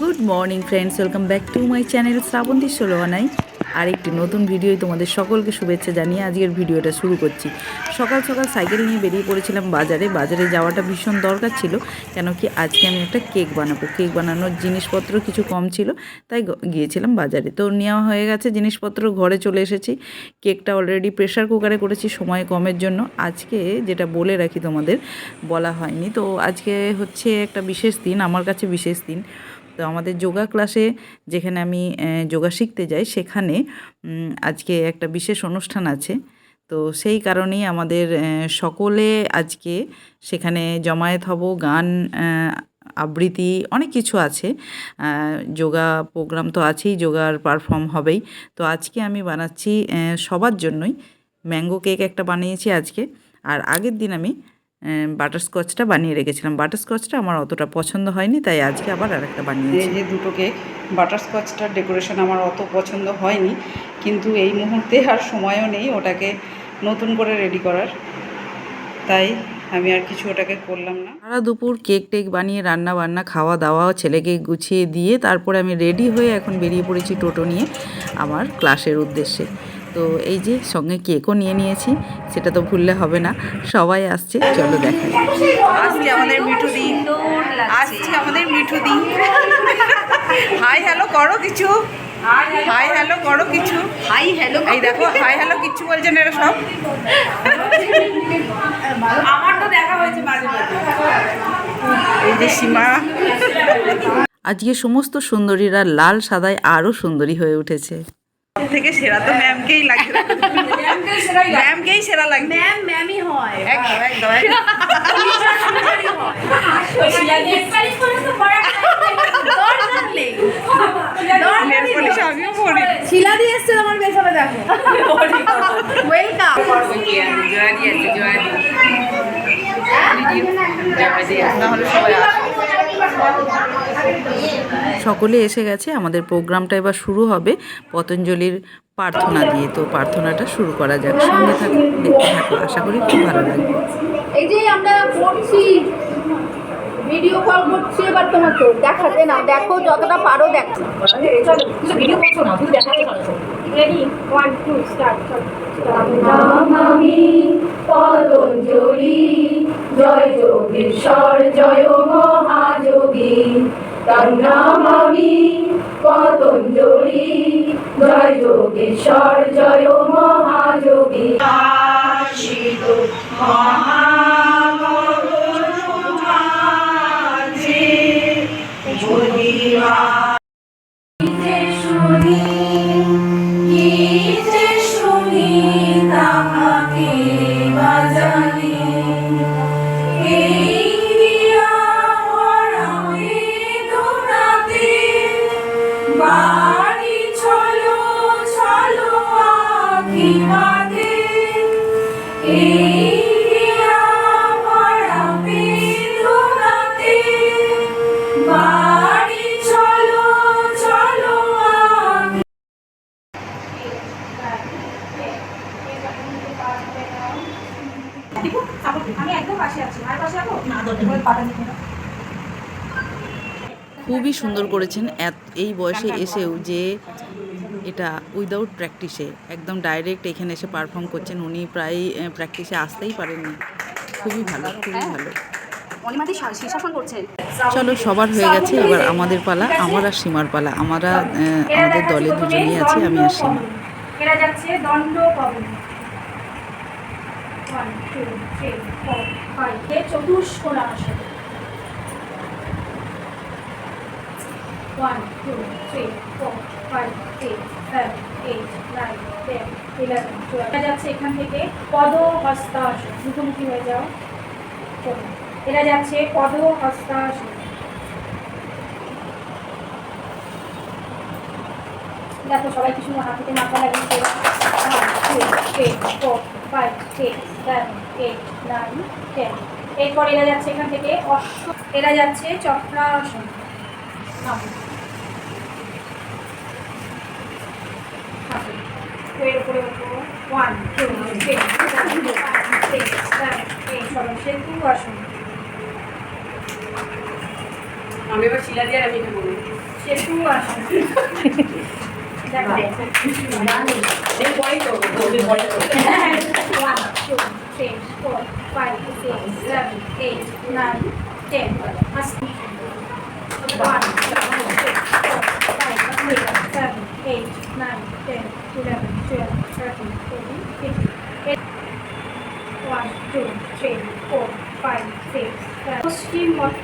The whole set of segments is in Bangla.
Good morning friends welcome back to my channel Srabanti ষোলোয়ানাই আর একটি নতুন ভিডিওয় তোমাদের সকলকে শুভেচ্ছা জানিয়ে আজকের ভিডিওটা শুরু করছি। সকাল সকাল সাইকেল নিয়ে বেরিয়ে পড়েছিলাম বাজারে। বাজারে যাওয়াটা ভীষণ দরকার ছিল, কেন কি আজকে আমি একটা কেক বানাবো। কেক বানানোর জিনিসপত্র কিছু কম ছিল, তাই গিয়েছিলাম বাজারে। তো নেওয়া হয়ে গেছে, জিনিসপত্র ঘরে চলে এসেছি। কেকটা অলরেডি প্রেশার কুকারে করেছি সময় কমের জন্য। আজকে যেটা বলে রাখি তোমাদের, বলা হয়নি। তো আজকে হচ্ছে একটা বিশেষ দিন, আমার কাছে বিশেষ দিন। তো আমাদের যোগা ক্লাসে যেখানে আমি যোগা শিখতে যাই, সেখানে আজকে একটা বিশেষ অনুষ্ঠান আছে। তো সেই কারণেই আমাদের সকলে আজকে সেখানে জমায়েত হব, গান আবৃত্তি অনেক কিছু আছে। যোগা প্রোগ্রাম তো আছেই, যোগার পারফর্ম হবেই। তো আজকে আমি বানাচ্ছি সবার জন্যই। ম্যাঙ্গো কেক একটা বানিয়েছি আজকে। আর আগের দিন আমি বাটারস্কচটা বানিয়ে রেখেছিলাম। বাটারস্কচটা আমার অতটা পছন্দ হয়নি তাই আজকে আবার আরেকটা বানিয়েছি। এই যে দুটো কেক বাটারস্কচটার ডেকোরেশন আমার অত পছন্দ হয়নি কিন্তু এই মুহূর্তে আর সময়ও নেই ওটাকে নতুন করে রেডি করার। তাই আমি আর কিছু ওটাকে করলাম না। সারা দুপুর কেক টেক বানিয়ে রান্না বান্না খাওয়া দাওয়া ছেলেকে গুছিয়ে দিয়ে তারপরে আমি রেডি হয়ে এখন বেরিয়ে পড়েছি টোটো নিয়ে আমার ক্লাসের উদ্দেশ্যে। তো এই যে সঙ্গে কেকও নিয়ে নিয়েছি সেটা তো ভুললে হবে না। সবাই আসছে চলো দেখাই। আসছে আমাদের মিঠু দি। আসছে আমাদের মিঠু দি। হাই হ্যালো করো কিছু। হাই হ্যালো করো কিছু। হাই হ্যালো এই দেখো হাই হ্যালো কিচ্ছু বলছেন এরা সব। আমার তো দেখা হয়েছে মাঝে মাঝে। এই যে সীমা। আজকে সমস্ত সুন্দরীরা লাল সাদায় আরও সুন্দরী হয়ে উঠেছে। থেকে সেরা তো ম্যামকেই লাগছে ম্যামকেই সেরা লাগছে ম্যাম ম্যামই হয়। একদম একদম একদম। নেল পলিশ আমিও পরি শিলা দিয়ে এসছে তোমার পেছনে দেখো। ওয়েলকাম নাহলে সবাই আসে। সকলে এসে গেছে। আমাদের প্রোগ্রামটা এবার শুরু হবে পতঞ্জলির প্রার্থনা দিয়ে। তো প্রার্থনাটা শুরু করা যাক। সঙ্গে থাকুন দেখতে থাকুন। আশা করি খুব ভালো লাগবে। এই যে আমরা করছি ভিডিও কল করছি এবার তোমাকে। দেখাতে না দেখো যতটা পারো দেখো। ভিডিও করছ না? তুমি দেখাতে পারো। রেডি ওয়ান টু স্টার্ট আমি পতঞ্জলি। জয় যোগেশ্বর জয় মহাযোগী। তার নাম আমি পতঞ্জলি জয়। যোগেশ্বর জয় মহাযোগী। শুনি খুবই সুন্দর করেছেন এই বয়সে এসেও যে এটা উইদাউট প্র্যাকটিসে একদম ডাইরেক্ট এখানে এসে পারফর্ম করছেন। উনি প্রায় প্র্যাকটিসে আসতেই পারেননি। খুবই ভালো খুবই ভালো। করছেন। চলো সবার হয়ে গেছে। এবার আমাদের পালা আমার আর সীমার পালা। আমরা আমাদের দলে দুজনেই আছে আমি আর সীমা। যাচ্ছে দণ্ড চতুষ্কোণ four five six seven eight nine ten eleven যাচ্ছে এখান থেকে পদ হস্তাসন মুখোমুখি হয়ে যাও। এরা যাচ্ছে পদ হস্তাসন দেখো সবাই কি সুন্দর হাতিতে মাথা লাগিয়েছে এরপর এরা যাচ্ছে এখান থেকে অশ্ব এরা যাচ্ছে চক্রাসন নামো। থাকুন। তো এর উপরে উঠবো one two three four five six seven eight আসন আমি এবার শিলা দিয়ে আমি বলব সে টু আসে One, two, three, four, five, six, seven, eight, nine, ten. Asli. One, two, three, four, five, six, seven, eight, nine, ten, eleven, twelve, thirteen, fourteen, fifteen. Eight. One, two, three, four, five, six, seven.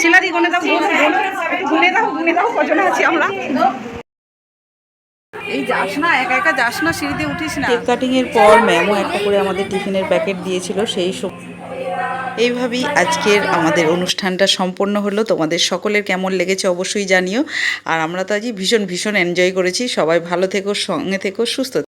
শিলাদি গুনে দাও গুনে দাও গুনে দাও কজন আছি আমরা? এই যাস না একা একা যাস না সিঁড়ি উঠিস না। কেক কাটিংয়ের পর ম্যামও একটা করে আমাদের টিফিনের প্যাকেট দিয়েছিল সেই সব এইভাবেই আজকের আমাদের অনুষ্ঠানটা সম্পন্ন হলো। তোমাদের সকলের কেমন লেগেছে অবশ্যই জানিও। আর আমরা তো আজই ভীষণ ভীষণ এনজয় করেছি। সবাই ভালো থেকো সঙ্গে থেকো সুস্থ থেকো।